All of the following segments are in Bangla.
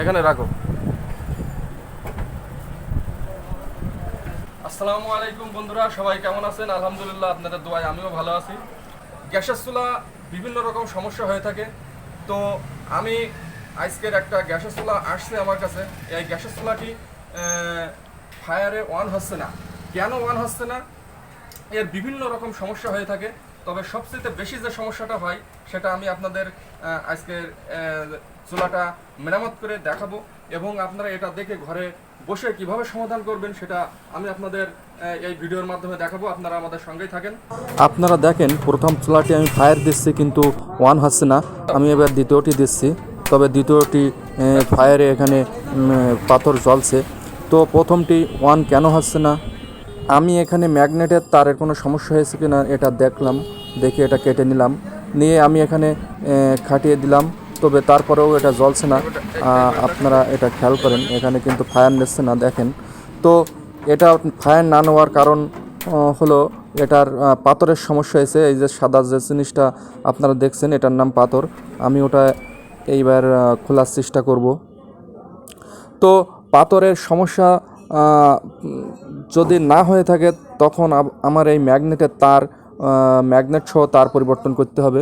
এখানে রাখো। আসসালামু আলাইকুম বন্ধুরা, সবাই কেমন আছেন? আলহামদুলিল্লাহ আপনাদের দোয়ায় আমিও ভালো আছি। গ্যাসের চুলা বিভিন্ন রকম সমস্যা হয়ে থাকে। তো আমি আজকের একটা গ্যাসের চুলা আসছে আমার কাছে। এই গ্যাসের চুলাটি ফায়ারে অন হচ্ছে না। কেন অন হচ্ছে না? এর বিভিন্ন রকম সমস্যা হয়ে থাকে। তবে সবচেয়ে বেশি যে সমস্যাটা হয়, সেটা আমি আপনাদের আজকের চুলাটা মেরামত করে দেখাবো এবং আপনারা এটা দেখে ঘরে বসে কীভাবে সমাধান করবেন সেটা আমি আপনাদের এই ভিডিওর মাধ্যমে দেখাবো। আপনারা আমাদের সঙ্গেই থাকেন। আপনারা দেখেন, প্রথম চুলাটি আমি ফায়ার দিচ্ছি কিন্তু ওয়ান হচ্ছে না। আমি এবার দ্বিতীয়টি দিচ্ছি। তবে দ্বিতীয়টি ফায়ারে এখানে পাথর জ্বলছে। তো প্রথমটি ওয়ান কেন হচ্ছে না? আমি এখানে ম্যাগনেটের তারের কোনো সমস্যা হয়েছে কি না এটা দেখলাম, দেখে এটা কেটে নিলাম, নিয়ে আমি এখানে খাটিয়ে দিলাম, তবে তারপরেও এটা জ্বলছে না। আপনারা এটা খেয়াল করেন, এখানে কিন্তু ফায়ার নিচ্ছে না, দেখেন। তো এটা ফায়ার না নেওয়ার কারণ হলো এটার পাথরের সমস্যা হয়েছে, এই যে সাদা যে জিনিসটা আপনারা দেখছেন, এটার নাম পাথর। আমি ওটা এইবার খোলার চেষ্টা করব। তো পাথরের সমস্যা যদি না হয়ে থাকে, তখন আমার এই ম্যাগনেটের তার ম্যাগনেট সহ তার পরিবর্তন করতে হবে।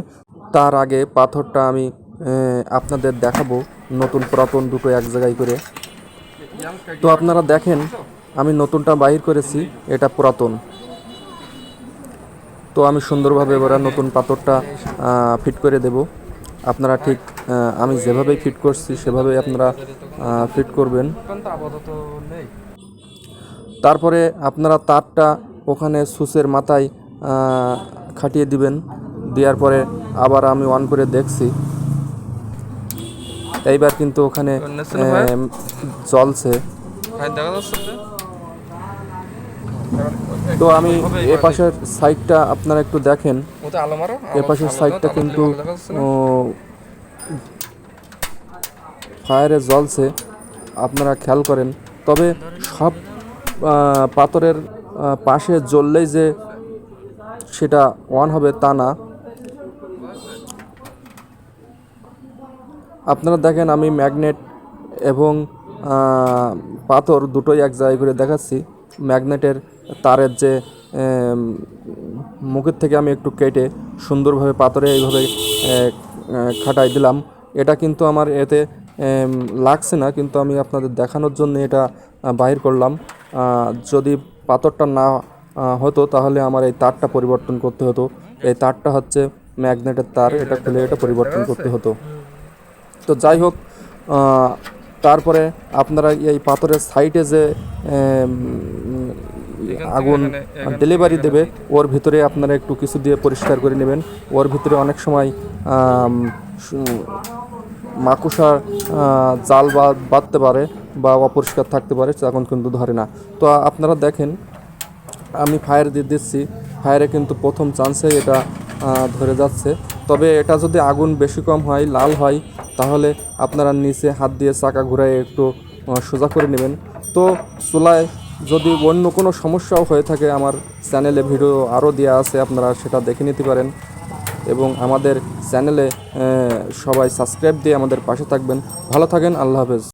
তার আগে পাথরটা আমি আপনাদের দেখাবো নতুন পুরাতন দুটো এক জায়গায় করে। তো আপনারা দেখেন, আমি নতুনটা বাহির করেছি, এটা পুরাতন। তো আমি সুন্দরভাবে এবার নতুন পাথরটা ফিট করে দেব। আপনারা ঠিক আমি যেভাবেই ফিট করছি, সেভাবেই আপনারা ফিট করবেন। তারপরে আপনারা তারটা ওখানে সুচের মাথায় খাটিয়ে দিবেন। দেওয়ার পরে আবার আমি অন করে দেখছি। এইবার কিন্তু ওখানে যাচ্ছে তো আমি এ পাশের সাইডটা আপনারা একটু দেখেন। এ পাশের সাইডটা কিন্তু ফায়ারে জ্বলছে। আপনারা খেয়াল করেন। তবে সব পাথরের পাশে জ্বললেই যে সেটা অন হবে তা না। আপনারা দেখেন আমি ম্যাগনেট এবং পাথর দুটোই এক জায়গায় করে দেখাচ্ছি। ম্যাগনেটের তারের যে মুখের থেকে আমি একটু কেটে সুন্দরভাবে পাথরে এইভাবে খাটাই দিলাম। এটা কিন্তু আমার এতে লাগছে না, কিন্তু আমি আপনাদের দেখানোর জন্য এটা বাহির করলাম। যদি পাথরটা না হতো তাহলে আমার এই তারটা পরিবর্তন করতে হতো। এই তারটা হচ্ছে ম্যাগনেটের তার এটা খুলে এটা পরিবর্তন করতে হতো। তো যাই হোক তারপরে আপনারা এই পাথরের সাইডে যে আগুন ডেলিভারি দেবে ওর ভিতরে আপনারা একটু কিছু দিয়ে পরিষ্কার করে নেবেন। ওর ভিতরে অনেক সময় আম, সু- মাকুসা আহ, জাল বাঁধতে পারে। বা অপরিষ্কার থাকতে পারে তখন কিন্তু ধরে না। তো আপনারা দেখেন, আমি ফায়ার দিয়ে দিচ্ছি ফায়ারে কিন্তু প্রথম চান্সে এটা ধরে যাচ্ছে। তবে এটা যদি আগুন বেশি কম হয়, লাল হয়, তাহলে আপনারা নিচে হাত দিয়ে চাকা ঘুরায় একটু সোজা করে নেবেন। তো চুলায় যদি অন্য কোনো সমস্যাও হয়ে থাকে, আমার চ্যানেলে ভিডিও আরও দেওয়া আছে, আপনারা সেটা দেখে নিতে পারেন। এবং আমাদের চ্যানেলে সবাই সাবস্ক্রাইব দিয়ে আমাদের পাশে থাকবেন। ভালো থাকেন, আল্লাহ হাফেজ।